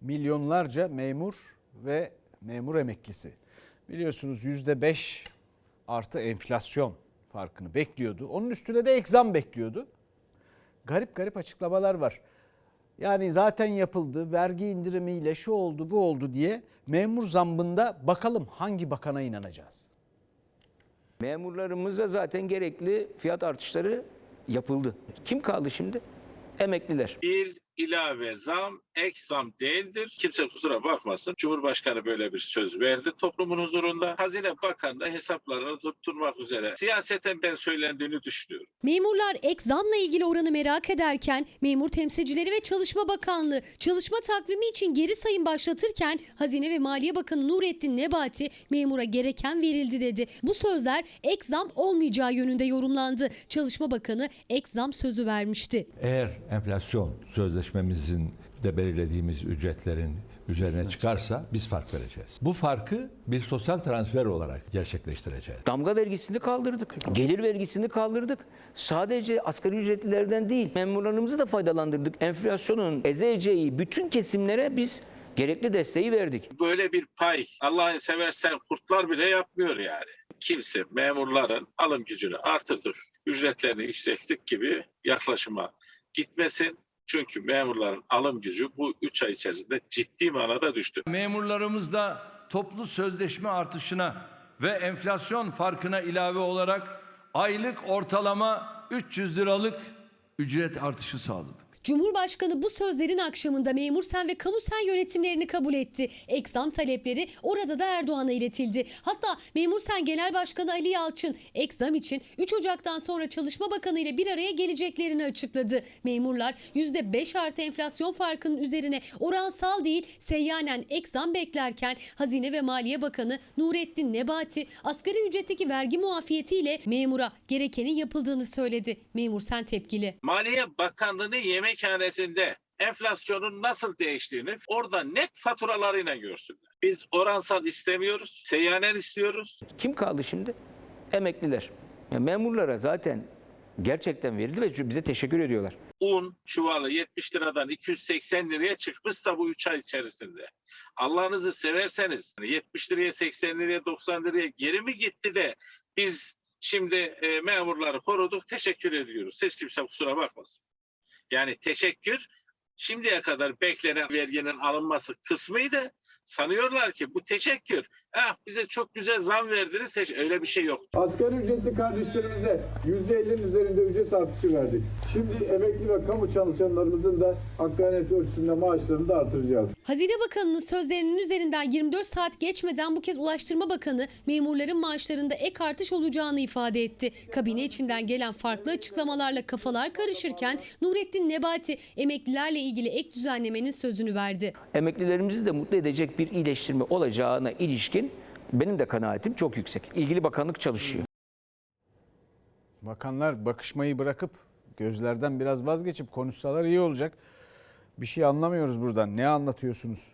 milyonlarca memur ve memur emeklisi. Biliyorsunuz yüzde beş artı enflasyon farkını bekliyordu. Onun üstüne de egzam bekliyordu. Garip garip açıklamalar var. Yani zaten yapıldı, vergi indirimiyle şu oldu bu oldu diye memur zammında bakalım hangi bakana inanacağız? Memurlarımıza zaten gerekli fiyat artışları yapıldı. Kim kaldı şimdi? Emekliler. bir ilave zam ek zam değildir. Kimse kusura bakmasın. Cumhurbaşkanı böyle bir söz verdi toplumun huzurunda. Hazine Bakanı da hesaplarını tutturmak üzere. Siyaseten ben söylendiğini düşünüyorum. Memurlar ek zamla ilgili oranı merak ederken memur temsilcileri ve Çalışma Bakanlığı çalışma takvimi için geri sayım başlatırken Hazine ve Maliye Bakanı Nurettin Nebati memura gereken verildi dedi. Bu sözler ek zam olmayacağı yönünde yorumlandı. Çalışma Bakanı ek zam sözü vermişti. Eğer enflasyon sözleşmemizin de belirlediğimiz ücretlerin üzerine çıkarsa biz fark vereceğiz. Bu farkı bir sosyal transfer olarak gerçekleştireceğiz. Damga vergisini kaldırdık. Gelir vergisini kaldırdık. Sadece asgari ücretlilerden değil memurlarımızı da faydalandırdık. Enflasyonun ezeceği bütün kesimlere biz gerekli desteği verdik. Böyle bir pay Allah'ını seversen kurtlar bile yapmıyor yani. Kimse memurların alım gücünü artırdık, ücretlerini yükselttik gibi yaklaşıma gitmesin. Çünkü memurların alım gücü bu 3 ay içerisinde ciddi manada düştü. Memurlarımızda toplu sözleşme artışına ve enflasyon farkına ilave olarak aylık ortalama 300 liralık ücret artışı sağladık. Cumhurbaşkanı bu sözlerin akşamında memur sen ve kamu sen yönetimlerini kabul etti. Ek zam talepleri orada da Erdoğan'a iletildi. Hatta memur sen Genel Başkanı Ali Yalçın ek zam için 3 Ocak'tan sonra Çalışma Bakanı ile bir araya geleceklerini açıkladı. Memurlar %5 artı enflasyon farkının üzerine oransal değil seyyanen ek zam beklerken Hazine ve Maliye Bakanı Nurettin Nebati asgari ücretteki vergi muafiyetiyle memura gerekenin yapıldığını söyledi. Memur sen tepkili. Maliye Bakanlığı'nın yemekhanesinde enflasyonun nasıl değiştiğini orada net faturalarıyla görsünler. Biz oransal istemiyoruz, seyyanen istiyoruz. Kim kaldı şimdi? Emekliler. Ya memurlara zaten gerçekten verildi ve bize teşekkür ediyorlar. Un çuvalı 70 liradan 280 liraya çıkmış da bu 3 ay içerisinde. Allah'ınızı severseniz 70 liraya 80 liraya 90 liraya geri mi gitti de biz şimdi e, memurları koruduk teşekkür ediyoruz. Hiç kimse kusura bakmasın. Yani teşekkür şimdiye kadar beklenen verginin alınması kısmıydı. Sanıyorlar ki bu teşekkür. Ah bize çok güzel zam verdiniz. Teş- Öyle bir şey yok. Asgari ücretli kardeşlerimize %50'nin üzerinde ücret artışı verdik. Şimdi emekli ve kamu çalışanlarımızın da hakkaniyet ölçüsünde maaşlarını da artıracağız. Hazine Bakanı'nın sözlerinin üzerinden 24 saat geçmeden bu kez Ulaştırma Bakanı memurların maaşlarında ek artış olacağını ifade etti. Kabine içinden gelen farklı açıklamalarla kafalar karışırken Nurettin Nebati emeklilerle ilgili ek düzenlemenin sözünü verdi. Emeklilerimizi de mutlu edecek bir iyileştirme olacağına ilişkin benim de kanaatim çok yüksek. İlgili bakanlık çalışıyor. Bakanlar bakışmayı bırakıp gözlerden biraz vazgeçip konuşsalar iyi olacak. Bir şey anlamıyoruz buradan. Ne anlatıyorsunuz?